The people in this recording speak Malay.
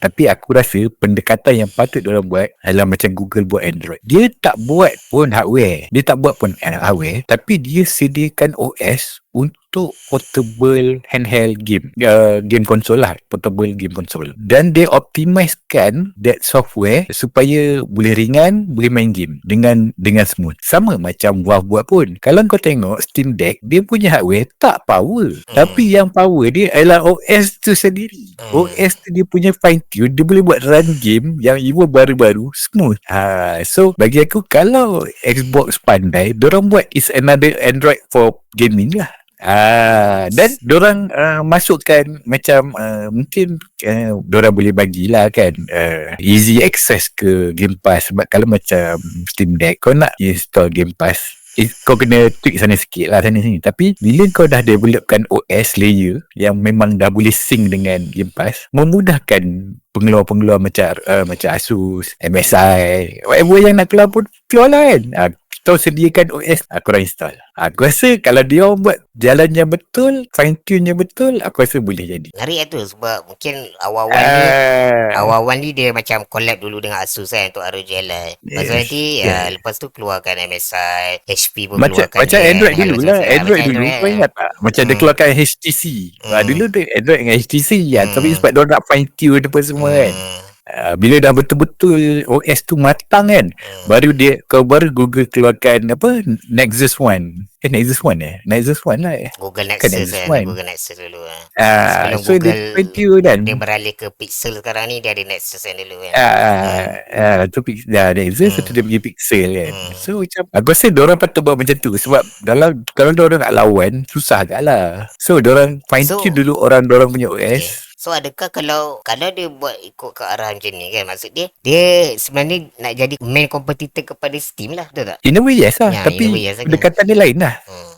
Tapi aku rasa pendekatan yang patut diorang buat adalah macam Google buat Android. Dia tak buat pun hardware. Dia tak buat pun eh, hardware. Tapi dia sediakan OS untuk portable handheld game uh, game konsol lah portable game konsol dan dia optimizekan that software supaya boleh ringan boleh main game dengan dengan smooth. Sama macam Valve buat pun. Kalau kau tengok Steam Deck dia punya hardware tak power. Hmm. tapi yang power dia adalah OS tu sendiri. Hmm. OS tu dia punya fine tune dia boleh buat run game yang even baru-baru smooth. Ha, so bagi aku kalau Xbox pandai dorang buat is another Android for gaming lah Ah, dan orang uh, masukkan macam uh, mungkin uh, orang boleh bagilah kan uh, easy access ke Game Pass. Sebab kalau macam Steam Deck kau nak install Game Pass eh, kau kena tweak sana sikit lah sana sini. Tapi bila kau dah developkan OS layer yang memang dah boleh sync dengan Game Pass memudahkan pengeluar-pengeluar macam uh, macam Asus, MSI whatever yang nak keluar pun keluar lah kan. Uh, kita sediakan OS aku dah install aku rasa kalau dia orang buat jalan yang betul fine tune yang betul aku rasa boleh jadi Menarik lah tu sebab mungkin awal-awal uh, ni awal-awal ni dia macam collab dulu dengan Asus kan untuk ROG Ally lepas tu nanti yeah. uh, lepas tu keluarkan MSI HP pun macam, keluarkan macam dia, Android kan, dulu lah Android, Android dulu Android, kau kan. ingat tak macam dia Hmm. keluarkan HTC ah, Hmm. dulu dia Android dengan HTC ya Hmm. tapi sebab dia nak fine tune apa semua kan Hmm. Uh, bila dah betul-betul OS tu matang kan Hmm. baru dia kau baru Google keluarkan apa Nexus One eh Nexus One eh Nexus One lah eh Google Kan Nexus Nexus kan One. Google Nexus dulu kan uh, Sebelum so dia Google- fine tune kan dia beralih ke Pixel sekarang ni dia ada Nexus kan dulu kan Ah, ah, tu pix, dah Nexus Hmm. tu dia punya pixel kan. Hmm. So macam aku rasa orang patut buat macam tu sebab dalam kalau orang nak lawan susah agak lah. So orang fine So- tune dulu orang orang punya OS. So adakah kalau kalau dia buat ikut ke arah macam ni kan maksud dia dia sebenarnya nak jadi main competitor kepada Steam lah betul tak? In a way yes lah a Tapi way, yes, okay. pendekatan dia lain lah Hmm.